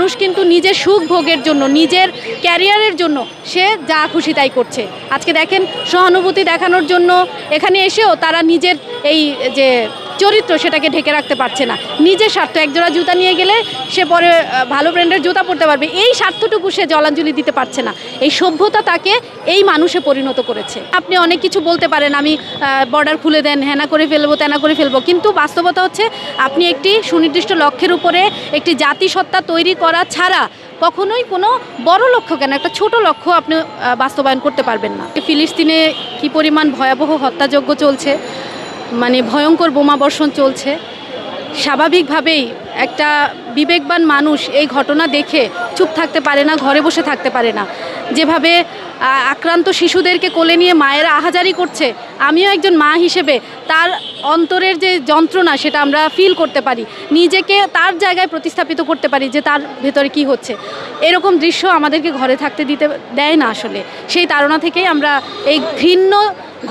মানুষ কিন্তু নিজের সুখ ভোগের জন্য, নিজের ক্যারিয়ারের জন্য সে যা খুশি তাই করছে। আজকে দেখেন সহানুভূতি দেখানোর জন্য এখানে এসেও তারা নিজের এই যে চরিত্র সেটাকে ঢেকে রাখতে পারছে না। নিজের স্বার্থ একজোড়া জুতা নিয়ে গেলে সে পরে ভালো ব্র্যান্ডের জুতা পরতে পারবে। এই স্বার্থটুকু সে জলাঞ্জলি দিতে পারছে না। এই সভ্যতা তাকে এই মানুষে পরিণত করেছে। আপনি অনেক কিছু বলতে পারেন, আমি বর্ডার খুলে দেন হ্যানা করে ফেলব, তেনা করে ফেলব। কিন্তু বাস্তবতা হচ্ছে, আপনি একটি সুনির্দিষ্ট লক্ষ্যের উপরে একটি জাতিসত্তা তৈরি করা ছাড়া কখনোই কোনো বড় লক্ষ্য কেন? একটা ছোট লক্ষ্য আপনি বাস্তবায়ন করতে পারবেন না। ফিলিস্তিনে কি পরিমাণ ভয়াবহ হত্যাযজ্ঞ চলছে? মানে ভয়ঙ্কর বোমাবর্ষণ চলছে। স্বাভাবিকভাবেই একটা বিবেকবান মানুষ এই ঘটনা দেখে চুপ থাকতে পারে না, ঘরে বসে থাকতে পারে না। যেভাবে আক্রান্ত শিশুদেরকে কোলে নিয়ে মায়েরা আহাজারি করছে, আমিও একজন মা হিসেবে তার অন্তরের যে যন্ত্রণা সেটা আমরা ফিল করতে পারি। নিজেকে তার জায়গায় প্রতিস্থাপিত করতে পারি যে তার ভেতরে কি হচ্ছে। এরকম দৃশ্য আমাদেরকে ঘরে থাকতে দিতে দেয় না আসলে। সেই তাড়না থেকেই আমরা এই ঘৃণ্য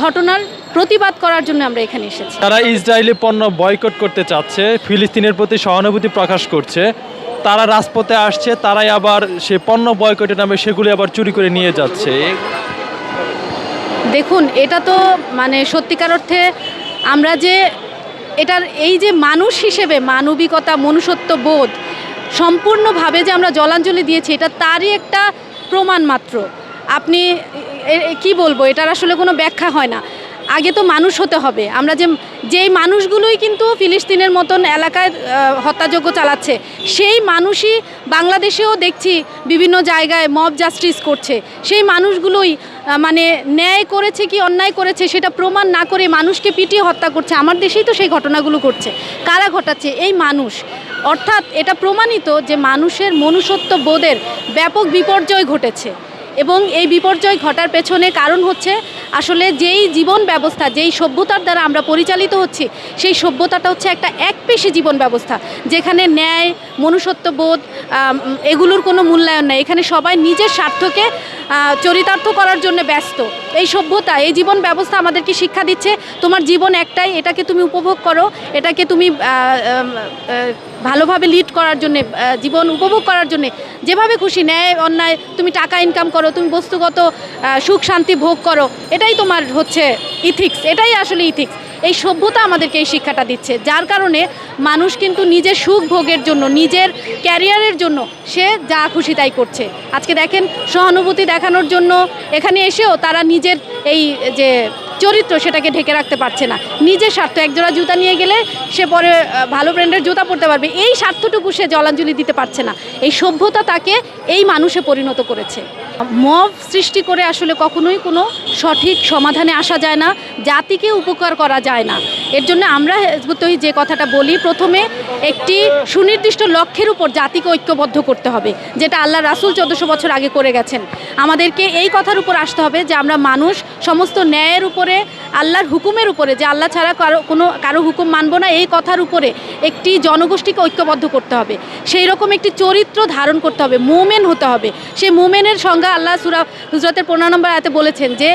ঘটনার প্রতিবাদ করার জন্য আমরা এখানে এসেছি। তারা ইসরায়েলি পণ্য বয়কট করতে চাচ্ছে ফিলিস্তিনের প্রতি সহানুভূতি প্রকাশ করছে। তারা রাজপথে আসছে তারাই আবার সে পণ্য বয়কটের নামে সেগুলি আবার চুরি করে নিয়ে যাচ্ছে। দেখুন এটা তো মানে সত্যিকার অর্থে আমরা যে এটার এই যে মানুষ হিসেবে মানবিকতা মনুষ্যত্ব বোধ সম্পূর্ণভাবে যে আমরা জলাঞ্জলি দিয়েছি এটা তারই একটা প্রমাণ মাত্র। আপনি কি বলব? এটার আসলে কোনো ব্যাখ্যা হয় না। আগে তো মানুষ হতে হবে। আমরা যে যেই মানুষগুলোই কিন্তু ফিলিস্তিনের মতন এলাকায় আহ, হত্যাযজ্ঞ চালাচ্ছে সেই মানুষই বাংলাদেশেও দেখছি বিভিন্ন জায়গায় মব জাস্টিস করছে। সেই মানুষগুলোই মানে ন্যায় করেছে কি অন্যায় করেছে সেটা প্রমাণ না করে মানুষকে পিটিয়ে হত্যা করছে। আমার দেশেই তো সেই ঘটনাগুলো করছে কারা ঘটাচ্ছে? এই মানুষ। অর্থাৎ এটা প্রমাণিত যে মানুষের মনুষ্যত্ব বোধের ব্যাপক বিপর্যয় ঘটেছে। এবং এই বিপর্যয় ঘটার পেছনে কারণ হচ্ছে আসলে যেই জীবন ব্যবস্থা, যেই সভ্যতার দ্বারা আমরা পরিচালিত হচ্ছি, সেই সভ্যতাটা হচ্ছে একটা একপেশি জীবন ব্যবস্থা, যেখানে ন্যায় মনুষ্যত্ববোধ এগুলোর কোনো মূল্যায়ন নেই। এখানে সবাই নিজের স্বার্থকে চরিতার্থ করার জন্য ব্যস্ত। এই সভ্যতা, এই জীবন ব্যবস্থা আমাদেরকে শিক্ষা দিচ্ছে, তোমার জীবন একটাই, এটাকে তুমি উপভোগ করো, এটাকে তুমি ভালোভাবে লিড করার জন্যে জীবন উপভোগ করার জন্যে, যেভাবে খুশি, ন্যায়, অন্যায়, তুমি টাকা ইনকাম করো, তুমি বস্তুগত সুখ শান্তি ভোগ করো এটাই তোমার হচ্ছে ইথিক্স এটাই আসলে ইথিক্স এই সভ্যতা আমাদেরকে এই শিক্ষাটা দিচ্ছে। যার কারণে মানুষ কিন্তু নিজের সুখ ভোগের জন্য, নিজের ক্যারিয়ারের জন্য সে যা খুশি তাই করছে। আজকে দেখেন, সহানুভূতি দেখানোর জন্য এখানে এসেও তারা নিজের এই যে চরিত্র সেটাকে ঢেকে রাখতে পারছে না। নিজের স্বার্থ একজোড়া জুতা নিয়ে গেলে সে পরে ভালো ব্র্যান্ডের জুতা পরতে পারবে। এই স্বার্থটুকু সে জলাঞ্জলি দিতে পারছে না। এই সভ্যতা তাকে এই মানুষে পরিণত করেছে। মব সৃষ্টি করে আসলে কখনোই কোনো সঠিক সমাধানে আসা যায় না, জাতিকে উপকার করা যায় না। এর জন্য আমরা হেজবুত তৌহিদ যে কথাটা বলি, প্রথমে একটি সুনির্দিষ্ট লক্ষ্যের উপর জাতিকে ঐক্যবদ্ধ করতে হবে, যেটা আল্লাহ রাসুল চোদ্দোশো বছর আগে করে গেছেন। আমাদেরকে এই কথার উপর আসতে হবে যে আমরা মানুষ, সমস্ত ন্যায়ের উপরে, আল্লাহর হুকুমের উপরে, যে আল্লাহ ছাড়া কারও, কোনো, কারও হুকুম মানবো না, এই কথার উপরে একটি জনগোষ্ঠীকে ঐক্যবদ্ধ করতে হবে। সেই রকম একটি চরিত্র ধারণ করতে হবে, মুমেন হতে হবে। সেই মুমেনের সংজ্ঞা আল্লাহ সুরা হুজরতের পনেরো নম্বর আয়াতে বলেছেন যে,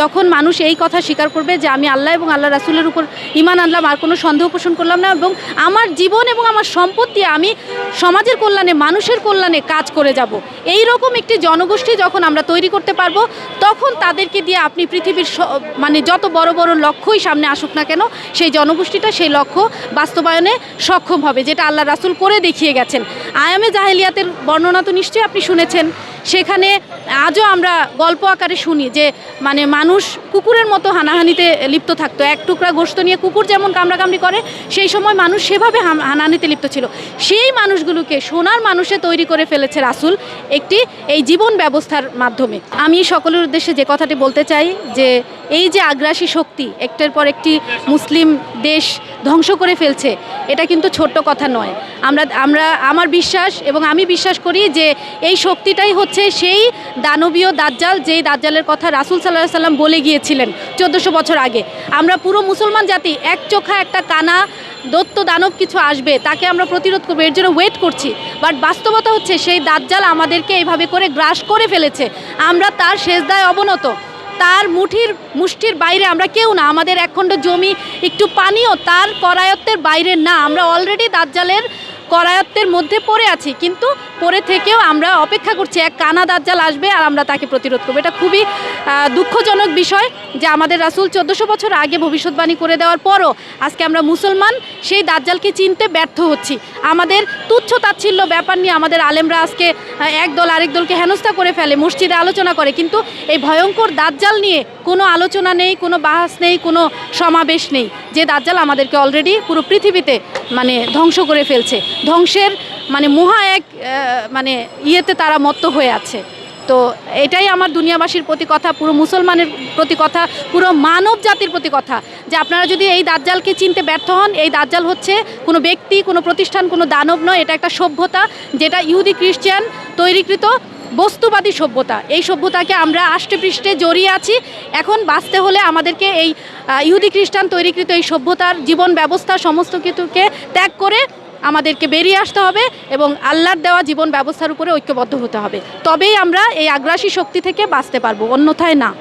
যখন মানুষ এই কথা স্বীকার করবে যে আমি আল্লাহ এবং আল্লাহ রাসুলের উপর ইমান আনলাম, আর কোনো সন্দেহ পোষণ করলাম না এবং আমার জীবন এবং আমার সম্পত্তি আমি সমাজের কল্যাণে, মানুষের কল্যাণে কাজ করে যাব। এই রকম একটি জনগোষ্ঠী যখন আমরা তৈরি করতে পারব, তখন তাদেরকে দিয়ে আপনি পৃথিবীর মানে যত বড় বড় লক্ষ্যই সামনে আসুক না কেন, সেই জনগোষ্ঠীটা সেই লক্ষ্য বাস্তবায়নে সক্ষম হবে, যেটা আল্লাহ রাসুল করে দেখিয়ে গেছেন। আয়ামে জাহেলিয়াতের বর্ণনা তো নিশ্চয়ই আপনি শুনেছেন। সেখানে আজও আমরা গল্প আকারে শুনি যে মানে মানুষ কুকুরের মতো হানাহানিতে লিপ্ত থাকতো। এক টুকরা গোস্ত নিয়ে কুকুর যেমন কামড়াকামড়ি করে, সেই সময় মানুষ সেভাবে হানাহানিতে লিপ্ত ছিল। সেই মানুষগুলোকে সোনার মানুষে তৈরি করে ফেলেছে রাসুল একটি এই জীবন ব্যবস্থার মাধ্যমে। আমি সকলের উদ্দেশ্যে যে কথাটি বলতে চাই, যে এই যে আগ্রাসী শক্তি একটার পর একটি মুসলিম দেশ ধ্বংস করে ফেলছে, এটা কিন্তু ছোট্ট কথা নয়। আমরা আমরা, আমার বিশ্বাস এবং আমি বিশ্বাস করি যে এই শক্তিটাই হচ্ছে সেই দানবীয় দাজ্জাল, যেই দাজ্জালের কথা রাসুল সাল্লাহ সাল্লাম বলে গিয়েছিলেন চোদ্দোশো বছর আগে। আমরা পুরো মুসলমান জাতি এক চোখা একটা কানা দত্ত দানব কিছু আসবে, তাকে আমরা প্রতিরোধ করব, এর জন্য ওয়েট করছি। বাট বাস্তবতা হচ্ছে সেই দাজ্জাল আমাদেরকে এইভাবে করে গ্রাস করে ফেলেছে। আমরা তার শেষদায় অবনত। তার মুঠির, মুষ্টির বাইরে আমরা কেউ না, আমাদের একখণ্ড জমি, একটু পানিও তার করায়ত্তের বাইরে না। আমরা অলরেডি দাজ্জালের করায়ত্তের মধ্যে পড়ে আছি। কিন্তু পড়ে থেকেও আমরা অপেক্ষা করছি, এক কানা দাজ্জাল আসবে আর আমরা তাকে প্রতিরোধ করব। এটা খুবই দুঃখজনক বিষয় যে আমাদের রাসুল চোদ্দোশো বছর আগে ভবিষ্যৎবাণী করে দেওয়ার পরও আজকে আমরা মুসলমান, সেই দাজ্জালকে চিনতে ব্যর্থ হচ্ছি। আমাদের তুচ্ছ তাচ্ছিল্য ব্যাপার নিয়ে আমাদের আলেমরা আজকে এক দল আরেক দলকে হেনস্থা করে ফেলে, মসজিদে আলোচনা করে। কিন্তু এই ভয়ঙ্কর দাজ্জাল নিয়ে কোনো আলোচনা নেই, কোনো বাহাস নেই, কোনো সমাবেশ নেই। যে দাজ্জাল আমাদেরকে অলরেডি পুরো পৃথিবীতে মানে ধ্বংস করে ফেলছে। ধ্বংসের মানে মহা এক মানে ইয়েতে তারা মত্ত হয়ে আছে। তো এটাই আমার দুনিয়াবাসীর প্রতি কথা, পুরো মুসলমানের প্রতি কথা, পুরো মানব জাতির প্রতি কথা। যে আপনারা যদি এই দাজ্জালকে চিনতে ব্যর্থ হন, এই দাজ্জাল হচ্ছে কোনো ব্যক্তি, কোনো প্রতিষ্ঠান, কোনো দানব নয়, এটা একটা সভ্যতা, যেটা ইহুদি খ্রিস্টান তৈরিকৃত বস্তুবাদী সভ্যতা। এই সভ্যতাকে আমরা আষ্টে পৃষ্ঠে জড়িয়ে আছি। এখন বাঁচতে হলে আমাদেরকে এই ইহুদি খ্রিস্টান তৈরিকৃত এই সভ্যতার জীবন ব্যবস্থা, সমস্ত কিছুকে ত্যাগ করে আমাদেরকে বেরিয়ে আসতে হবে এবং আল্লাহর দেওয়া জীবন ব্যবস্থার উপরে ঐক্যবদ্ধ হতে হবে। তবেই আমরা এই আগ্রাসী শক্তি থেকে বাঁচতে পারব, অন্যথায় না।